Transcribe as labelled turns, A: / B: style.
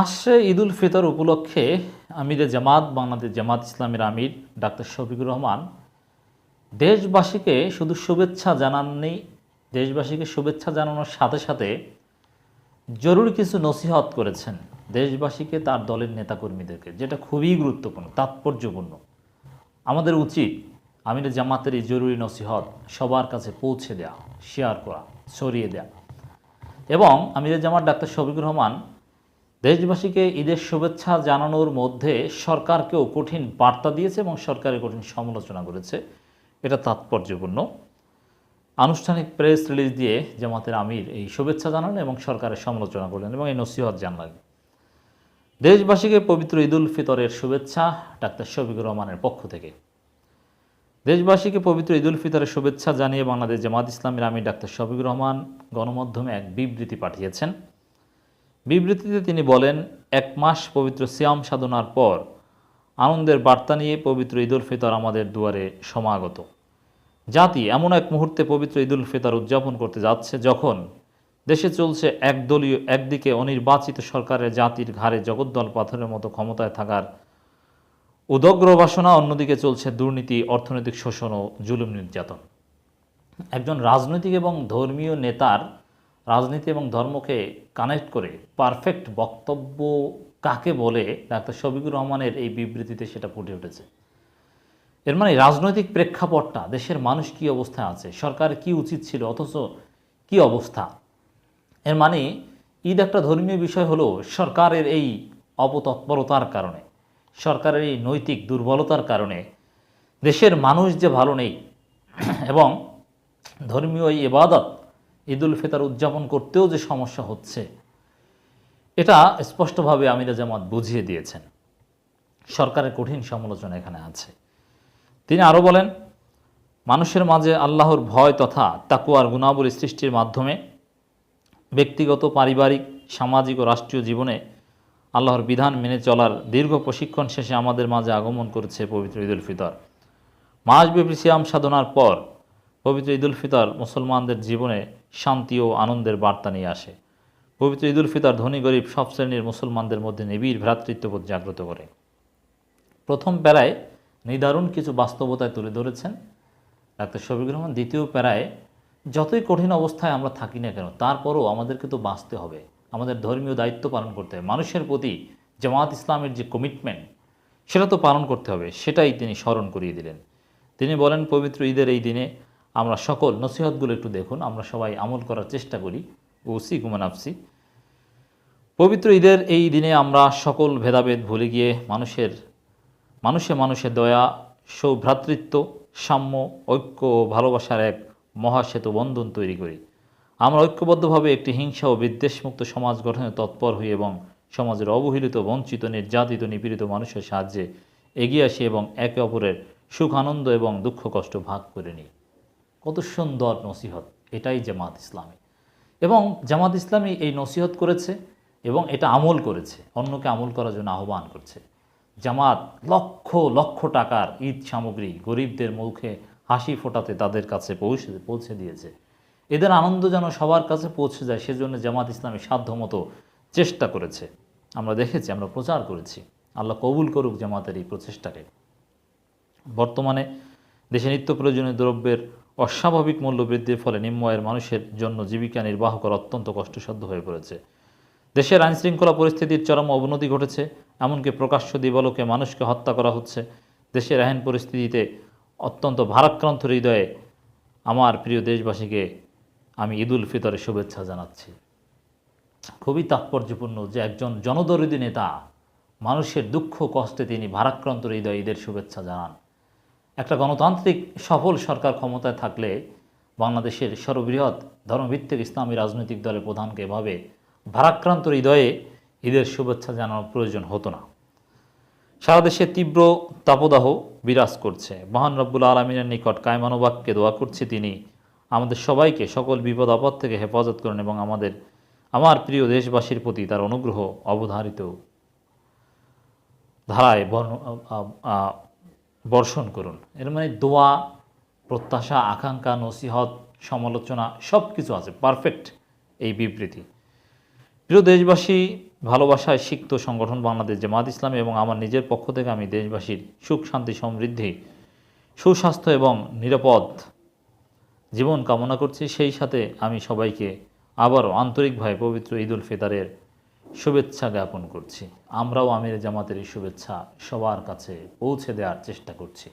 A: আসছে ঈদুল ফিতর উপলক্ষে আমিরে জামাত, বাংলাদেশ জামাত ইসলামের আমির ডাক্তার শফিকুর রহমান। দেশবাসীকে শুধু শুভেচ্ছা জানাননি, দেশবাসীকে শুভেচ্ছা জানানোর সাথে সাথে জরুরি কিছু নসিহত করেছেন দেশবাসীকে, তার দলের নেতাকর্মীদেরকে, যেটা খুবই গুরুত্বপূর্ণ, তাৎপর্যপূর্ণ। আমাদের উচিত আমিরে জামাতের এই জরুরি নসিহত সবার কাছে পৌঁছে দেওয়া শেয়ার করা, ছড়িয়ে দেওয়া এবং আমিরে জামাত ডাক্তার শফিকুর রহমান দেশবাসীকে ঈদের শুভেচ্ছা জানানোর মধ্যে সরকারকেও কঠিন বার্তা দিয়েছে এবং সরকারের কঠিন সমালোচনা করেছে। এটা তাৎপর্যপূর্ণ। আনুষ্ঠানিক প্রেস রিলিজ দিয়ে জামাতের আমির এই শুভেচ্ছা জানালেন এবং সরকারের সমালোচনা করলেন এবং এই নসিহত জানালেন। দেশবাসীকে পবিত্র ঈদুল ফিতরের শুভেচ্ছা ডাক্তার শফিকুর রহমানের পক্ষ থেকে। দেশবাসীকে পবিত্র ঈদুল ফিতরের শুভেচ্ছা জানিয়ে বাংলাদেশ জামাত ইসলামের আমির ডাক্তার শফিকুর রহমান গণমাধ্যমে এক বিবৃতি পাঠিয়েছেন। বিবৃতিতে তিনি বলেন, এক মাস পবিত্র সিয়াম সাধনার পর আনন্দের বার্তা নিয়ে পবিত্র ঈদুল ফিতর আমাদের দুয়ারে সমাগত। জাতি এমন এক মুহূর্তে পবিত্র ঈদুল ফিতর উদযাপন করতে যাচ্ছে যখন দেশে চলছে একদলীয়, একদিকে অনির্বাচিত সরকারের জাতির ঘাড়ে জগদ্দল পাথরের মতো ক্ষমতায় থাকার উদগ্র বাসনা, অন্যদিকে চলছে দুর্নীতি, অর্থনৈতিক শোষণ ও জুলুম নির্যাতন। একজন রাজনৈতিক এবং ধর্মীয় নেতার রাজনীতি এবং ধর্মকে কানেক্ট করে পারফেক্ট বক্তব্য কাকে বলে, ডাক্তার শফিকুর রহমানের এই বিবৃতিতে সেটা ফুটে উঠেছে। এর মানে রাজনৈতিক প্রেক্ষাপটটা, দেশের মানুষ কি অবস্থায় আছে, সরকার কি উচিত ছিল, অথচ কি অবস্থা? এর মানে ঈদ একটা ধর্মীয় বিষয় হলো সরকারের এই অপতৎপরতার কারণে, সরকারের এই নৈতিক দুর্বলতার কারণে। দেশের মানুষ যে ভালো নেই, এবং ধর্মীয় এই ইবাদত ঈদুল ফিতর উদযাপন করতেও যে সমস্যা হচ্ছে, এটা স্পষ্টভাবে আমিরা জামাত বুঝিয়ে দিয়েছেন। সরকারের কঠিন সমালোচনা এখানে আছে। তিনি আরও বলেন, মানুষের মাঝে আল্লাহর ভয় তথা তাকুয়ার গুণাবলী সৃষ্টির মাধ্যমে ব্যক্তিগত, পারিবারিক, সামাজিক ও রাষ্ট্রীয় জীবনে আল্লাহর বিধান মেনে চলার দীর্ঘ প্রশিক্ষণ শেষে আমাদের মাঝে আগমন করেছে পবিত্র ঈদুল ফিতর। মাসব্যাপী সিয়াম সাধনার পর পবিত্র ঈদুল ফিতর মুসলমানদের জীবনে শান্তি ও আনন্দের বার্তা নিয়ে আসে। পবিত্র ঈদুল ফিতর ধনী গরিব সব শ্রেণির মুসলমানদের মধ্যে নিবিড় ভ্রাতৃত্ববোধ জাগ্রত করে। প্রথম প্যারায় নিদারুণ কিছু বাস্তবতায় তুলে ধরেছেন ডাক্তার শফিকুর রহমান। দ্বিতীয় প্যারায় যতই কঠিন অবস্থায় আমরা থাকি না কেন, তারপরও আমাদেরকে তো বাঁচতে হবে। আমাদের ধর্মীয় দায়িত্ব পালন করতে হবে। মানুষের প্রতি জামাত ইসলামের যে কমিটমেন্ট সেটা তো পালন করতে হবে। সেটাই তিনি স্মরণ করিয়ে দিলেন। তিনি বলেন, পবিত্র ঈদের এই দিনে আমরা সকল নসিহতগুলো একটু দেখুন, আমরা সবাই আমল করার চেষ্টা করি। ওসি কুমানাফসি পবিত্র ঈদের এই দিনে আমরা সকল ভেদাভেদ ভুলে গিয়ে মানুষের, মানুষে মানুষে দয়া, সৌভ্রাতৃত্ব, সাম্য, ঐক্য ও ভালোবাসার এক মহাসেতু বন্ধন তৈরি করি। আমরা ঐক্যবদ্ধভাবে একটি হিংসা ও বিদ্বেষমুক্ত সমাজ গঠনে তৎপর হই এবং সমাজের অবহেলিত, বঞ্চিত, নির্যাতিত, নিপীড়িত মানুষের সাহায্যে এগিয়ে আসি এবং একে অপরের সুখ, আনন্দ এবং দুঃখ, কষ্ট ভাগ করে নিই। কত সুন্দর নসিহত, এটাই জামাত ইসলামী। এবং জামাত ইসলামী এই নসিহত করেছে এবং এটা আমল করেছে, অন্যকে আমল করার জন্য আহ্বান করছে। জামাত লক্ষ লক্ষ টাকার ঈদ সামগ্রী গরিবদের মুখে হাসি ফোটাতে তাদের কাছে পৌঁছে পৌঁছে দিয়েছে। এদের আনন্দ যেন সবার কাছে পৌঁছে যায়, সেজন্য জামাত ইসলামী সাধ্যমতো চেষ্টা করেছে। আমরা দেখেছি, আমরা প্রচার করেছি। আল্লাহ কবুল করুক জামাতের এই প্রচেষ্টাকে। বর্তমানে দেশে নিত্য প্রয়োজনীয় দ্রব্যের অস্বাভাবিক মূল্য বৃদ্ধির ফলে নিম্ন আয়ের মানুষের জন্য জীবিকা নির্বাহ করা অত্যন্ত কষ্টসাধ্য হয়ে পড়েছে। দেশের আইনশৃঙ্খলা পরিস্থিতির চরম অবনতি ঘটেছে, এমনকি প্রকাশ্য দিবালোকে মানুষকে হত্যা করা হচ্ছে। দেশের আইন পরিস্থিতিতে অত্যন্ত ভারাক্রান্ত হৃদয়ে আমার প্রিয় দেশবাসীকে আমি ঈদুল ফিতরের শুভেচ্ছা জানাচ্ছি। খুবই তাৎপর্যপূর্ণ যে একজন জনদরিদ্র নেতা মানুষের দুঃখ, কষ্টে তিনি ভারাক্রান্ত হৃদয়ে ঈদের শুভেচ্ছা জানান। একটা গণতান্ত্রিক সফল সরকার ক্ষমতায় থাকলে বাংলাদেশের সর্ববৃহৎ ধর্মভিত্তিক ইসলামী রাজনৈতিক দলের প্রধানকে এভাবে ভারাক্রান্ত হৃদয়ে ঈদের শুভেচ্ছা জানানোর প্রয়োজন হতো না। সারা দেশে তীব্র তাপদাহ বিরাজ করছে। মহান রব্বুল আলমিনের নিকট কায়মানুবাককে দোয়া করছি তিনি আমাদের সবাইকে সকল বিপদ আপদ থেকে হেফাজত করেন এবং আমাদের, আমার প্রিয় দেশবাসীর প্রতি তার অনুগ্রহ অবধারিত ধারায় বর্ণ- বর্ষণ করুন। এর মানে দোয়া, প্রত্যাশা, আকাঙ্ক্ষা, নসিহত, সমালোচনা সব কিছু আছে। পারফেক্ট এই বিবৃতি। প্রিয় দেশবাসী, ভালোবাসায় সিক্ত সংগঠন বাংলাদেশ জামাত ইসলাম এবং আমার নিজের পক্ষ থেকে আমি দেশবাসীর সুখ, শান্তি, সমৃদ্ধি, সুস্বাস্থ্য এবং নিরাপদ জীবন কামনা করছি। সেই সাথে আমি সবাইকে আবারও আন্তরিকভাবে পবিত্র ঈদুল ফিতরের শুভেচ্ছা জ্ঞাপন করছি। আমরাও আমির জামাতের এই শুভেচ্ছা সবার কাছে পৌঁছে দেওয়ার চেষ্টা করছি।